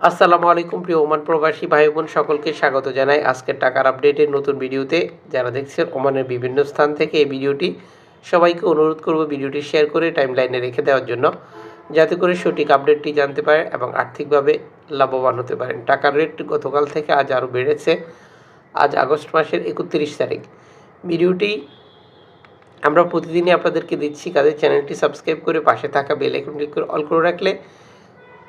আসসালামু আলাইকুম, প্রিয় ওমান প্রবাসী ভাই বোন, সকলকে স্বাগত জানাই আজকের টাকার আপডেটের নতুন ভিডিওতে। যারা দেখছেন ওমানের বিভিন্ন স্থান থেকে এই ভিডিওটি, সবাইকে অনুরোধ করব ভিডিওটি শেয়ার করে টাইমলাইনে রেখে দেওয়ার জন্য, যাতে করে সঠিক আপডেটটি জানতে পারেন এবং আর্থিকভাবে লাভবান হতে পারেন। টাকার রেট গতকাল থেকে আজ আরও বেড়েছে, আজ আগস্ট মাসের একত্রিশ তারিখ। ভিডিওটি আমরা প্রতিদিনই আপনাদেরকে দিচ্ছি কাদের চ্যানেলটি সাবস্ক্রাইব করে পাশে থাকা বেল আইকন ক্লিক করে অল করে রাখলে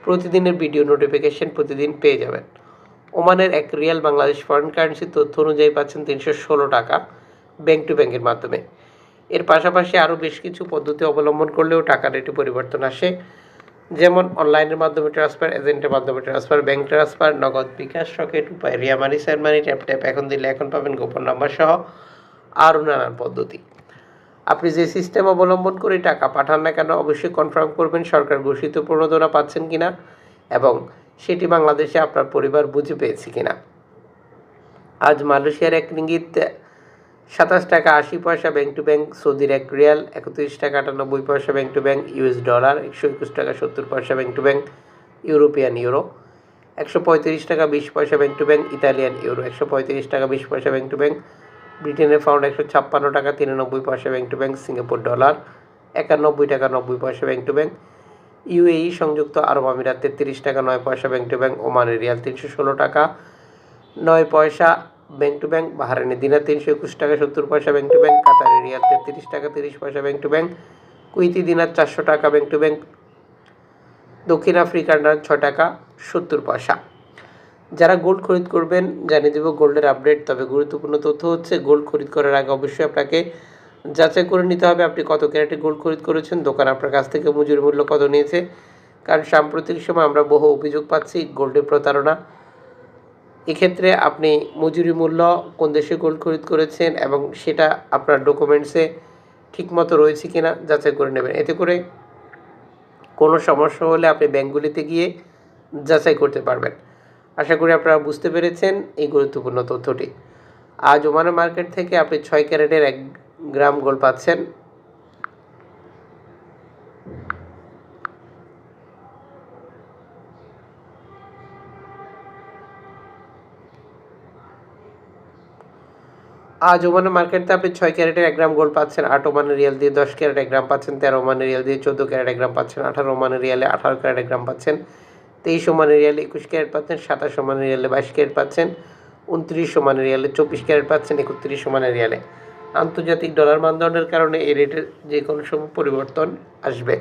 প্রতিদিনের ভিডিও নোটিফিকেশন প্রতিদিন পেয়ে যাবেন। ওমানের এক রিয়াল বাংলাদেশ ফরেন কারেন্সি তথ্য অনুযায়ী পাচ্ছেন তিনশো ষোলো টাকা ব্যাংক টু ব্যাংকের মাধ্যমে। এর পাশাপাশি আরও বেশ কিছু পদ্ধতি অবলম্বন করলেও টাকার রেটে পরিবর্তন আসে। যেমন অনলাইনের মাধ্যমে ট্রান্সফার, এজেন্টের মাধ্যমে ট্রান্সফার, ব্যাংক ট্রান্সফার, নগদ বিকাশ রকেট উপায়, রিয়া মানি স্যার মানি, ট্যাপ ট্যাপ, এখন দিলে এখন পাবেন গোপন নাম্বার সহ আরও নানান পদ্ধতি। আপনি যে সিস্টেম অবলম্বন করে টাকা পাঠান না কেন, অবশ্যই কনফার্ম করবেন সরকার ঘোষিত প্রণোদনা পাচ্ছেন কিনা এবং সেটি বাংলাদেশে আপনার পরিবার বুঝে পেয়েছে কিনা। আজ মালয়েশিয়ার এক রিঙ্গিত সাতাশ টাকা আশি পয়সা ব্যাংক টু ব্যাংক সৌদির এক রিয়াল একত্রিশ টাকা আটানব্বই পয়সা bank to bank US dollar একশো একুশ টাকা সত্তর পয়সা bank to bank European euro একশো পঁয়ত্রিশ টাকা বিশ পয়সা bank to bank Italian euro একশো পঁয়ত্রিশ টাকা বিশ পয়সা ব্যাংক টু ব্যাংক ব্রিটেনের পাউন্ড একশো ছাপ্পান্ন টাকা, তিরানব্বই পয়সা bank to bank, Singapore dollar একানব্বই টাকা, নব্বই পয়সা ব্যাংক টু ব্যাংক। ইউএই সংযুক্ত আরব আমিরাত তেত্রিশ টাকা, নয় পয়সা ব্যাংক টু ব্যাংক, ওমানের রিয়াল তিনশো ষোলো টাকা, নয় পয়সা bank to bank Bahraini dinar তিনশো একুশ টাকা, সত্তর পয়সা bank to bank Qatari riyal তেত্রিশ টাকা, তিরিশ পয়সা bank to bank Kuwaiti dinar চারশো টাকা ব্যাংক টু ব্যাংক, দক্ষিণ আফ্রিকার নার ছ টাকা, সত্তর পয়সা। যারা গোল্ড খরিদ করবেন, জানিয়ে দেবো গোল্ডের আপডেট তবে গুরুত্বপূর্ণ তথ্য হচ্ছে গোল্ড খরিদ করার আগে অবশ্যই আপনাকে যাচাই করে নিতে হবে। আপনি কত ক্যারেটে গোল্ড খরিদ করেছেন? দোকান আপনার কাছ থেকে মজুরি মূল্য কত নিয়েছে? কারণ সাম্প্রতিক সময় আমরা বহু অভিযোগ পাচ্ছি গোল্ডের প্রতারণা। এক্ষেত্রে আপনি মজুরি মূল্য কোন দেশে গোল্ড খরিদ করেছেন এবং সেটা আপনার ডকুমেন্টসে ঠিকমতো রয়েছে কিনা যাচাই করে নেবেন। এতে করে কোনো সমস্যা হলে আপনি ব্যাঙ্কগুলিতে গিয়ে যাচাই করতে পারবেন। আশা করি আপনারা বুঝতে পেরেছেন এই গুরুত্বপূর্ণ তথ্যটি। আজ ওমানের মার্কেট থেকে আপনি ছয় ক্যারেটের এক গ্রাম গোল্ড পাচ্ছেন। আজ ওমানের মার্কেটে আপনি ছয় ক্যারেটের এক গ্রাম গোল্ড পাচ্ছেন, আট ওমানের রিয়াল দিয়ে দশ ক্যারেট এক গ্রাম পাচ্ছেন, তেরো ওমানের রিয়াল দিয়ে চোদ্দ ক্যারেট এক গ্রাম পাচ্ছেন, আঠারো ওমানের রিয়ালে আঠারো ক্যারেট এক গ্রাম পাচ্ছেন তেইশ সমানের রিয়ালে একুশ ক্যারেট পাচ্ছেন, সাতাশ সমানের রিয়ালে বাইশ ক্যারেট পাচ্ছেন, উনত্রিশ সমানের রিয়ালে চব্বিশ ক্যারেট পাচ্ছেন, একত্রিশ সমানের রিয়ালে। আন্তর্জাতিক ডলার মানদণ্ডের কারণে এই রেটের যে কোনো সময় পরিবর্তন আসবে।